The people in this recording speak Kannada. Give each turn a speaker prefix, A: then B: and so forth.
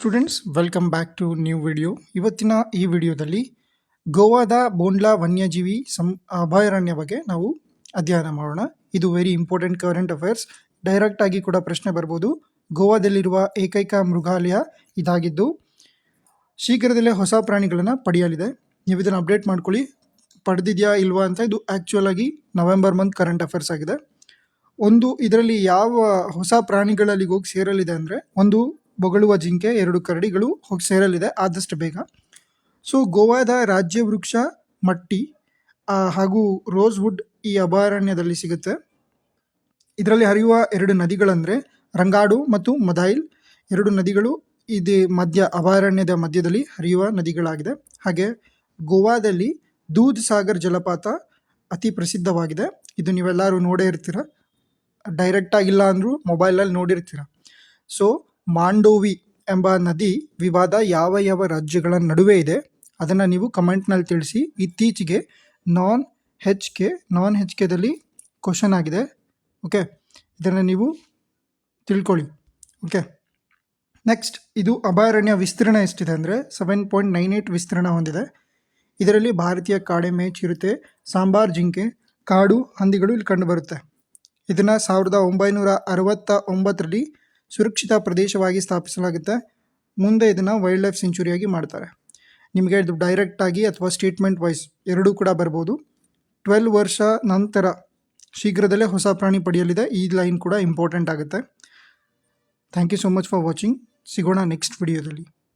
A: Students welcome back to new video ಇವತ್ತಿನ ಈ ವಿಡಿಯೋದಲ್ಲಿ ಗೋವಾದ ಬೋಂಡ್ಲಾ ವನ್ಯಜೀವಿ ಸಂ ಅಭಯಾರಣ್ಯ ಬಗ್ಗೆ ನಾವು ಅಧ್ಯಯನ ಮಾಡೋಣ. ಇದು very important current affairs direct ಆಗಿ ಕೂಡ ಪ್ರಶ್ನೆ ಬರ್ಬೋದು. ಗೋವಾದಲ್ಲಿರುವ ಏಕೈಕ ಮೃಗಾಲಯ ಇದಾಗಿದ್ದು, ಶೀಘ್ರದಲ್ಲೇ ಹೊಸ ಪ್ರಾಣಿಗಳನ್ನು ಪಡೆಯಲಿದೆ. ನೀವು ಇದನ್ನು ಅಪ್ಡೇಟ್ ಮಾಡ್ಕೊಳ್ಳಿ. ಪಡೆದಿದೆಯಾ ಇಲ್ವಾ ಅಂತ ಇದು ಆ್ಯಕ್ಚುಯಲ್ ಆಗಿ ನವೆಂಬರ್ ಮಂತ್ ಕರೆಂಟ್ ಅಫೇರ್ಸ್ ಆಗಿದೆ. ಒಂದು, ಇದರಲ್ಲಿ ಯಾವ ಹೊಸ ಪ್ರಾಣಿಗಳಲ್ಲಿ ಹೋಗಿ ಸೇರಲಿದೆ ಅಂದರೆ, ಒಂದು ಬೊಗಳುವ ಜಿಂಕೆ ಎರಡು ಕರಡಿಗಳು ಹೋಗಿ ಸೇರಲಿದೆ, ಆದಷ್ಟು ಬೇಗ. ಸೊ, ಗೋವಾದ ರಾಜ್ಯ ವೃಕ್ಷ ಮಟ್ಟಿ ಹಾಗೂ ರೋಸ್ವುಡ್ ಈ ಅಭಯಾರಣ್ಯದಲ್ಲಿ ಸಿಗುತ್ತೆ. ಇದರಲ್ಲಿ ಹರಿಯುವ ಎರಡು ನದಿಗಳಂದರೆ ರಂಗಾಡು ಮತ್ತು ಮದಾಯಿಲ್. ಎರಡು ನದಿಗಳು ಇದು ಮಧ್ಯ, ಅಭಯಾರಣ್ಯದ ಮಧ್ಯದಲ್ಲಿ ಹರಿಯುವ ನದಿಗಳಾಗಿದೆ. ಹಾಗೆ ಗೋವಾದಲ್ಲಿ ದೂದ್ ಸಾಗರ್ ಜಲಪಾತ ಅತಿ ಪ್ರಸಿದ್ಧವಾಗಿದೆ. ಇದು ನೀವೆಲ್ಲರೂ ನೋಡೇ ಇರ್ತೀರ. ಡೈರೆಕ್ಟ್ ಆಗಿಲ್ಲ ಅಂದರೂ ಮೊಬೈಲಲ್ಲಿ ನೋಡಿರ್ತೀರ. ಸೊ ಮಾಂಡೋವಿ ಎಂಬ ನದಿ ವಿವಾದ ಯಾವ ಯಾವ ರಾಜ್ಯಗಳ ನಡುವೆ ಇದೆ, ಅದನ್ನು ನೀವು ಕಮೆಂಟ್ನಲ್ಲಿ ತಿಳಿಸಿ. ಇತ್ತೀಚೆಗೆ non H K non H ಕೆದಲ್ಲಿ question ಆಗಿದೆ. ಓಕೆ, ಇದನ್ನು ನೀವು ತಿಳ್ಕೊಳ್ಳಿ. ಓಕೆ, ನೆಕ್ಸ್ಟ್ ಇದು ಅಭಯಾರಣ್ಯ ವಿಸ್ತೀರ್ಣ ಎಷ್ಟಿದೆ ಅಂದರೆ ಸೆವೆನ್ ಪಾಯಿಂಟ್ ನೈನ್ ಏಯ್ಟ್ ವಿಸ್ತೀರ್ಣ ಹೊಂದಿದೆ. ಇದರಲ್ಲಿ ಭಾರತೀಯ ಕಾಡೆ ಚಿರುತೆ, ಸಾಂಬಾರ್ ಜಿಂಕೆ, ಕಾಡು ಹಂದಿಗಳು ಇಲ್ಲಿ ಕಂಡುಬರುತ್ತೆ ಇದನ್ನು ಸಾವಿರದ ಒಂಬೈನೂರ ಅರವತ್ತ ಒಂಬತ್ತರಲ್ಲಿ ಸುರಕ್ಷಿತ ಪ್ರದೇಶವಾಗಿ ಸ್ಥಾಪಿಸಲಾಗುತ್ತೆ. ಮುಂದೆ ಇದನ್ನು ವೈಲ್ಡ್ ಲೈಫ್ ಸೆಂಚುರಿಯಾಗಿ ಮಾಡ್ತಾರೆ. ನಿಮಗೆ ಇದು ಡೈರೆಕ್ಟಾಗಿ ಅಥವಾ ಸ್ಟೇಟ್ಮೆಂಟ್ ವೈಸ್ ಎರಡೂ ಕೂಡ ಬರ್ಬೋದು. ಟ್ವೆಲ್ ವರ್ಷ ನಂತರ ಶೀಘ್ರದಲ್ಲೇ ಹೊಸ ಪ್ರಾಣಿ ಪಡೆಯಲಿದೆ. ಈ ಲೈನ್ ಕೂಡ ಇಂಪಾರ್ಟೆಂಟ್ ಆಗುತ್ತೆ. Thank you so much for watching ಸಿಗೋಣ ನೆಕ್ಸ್ಟ್ ವಿಡಿಯೋದಲ್ಲಿ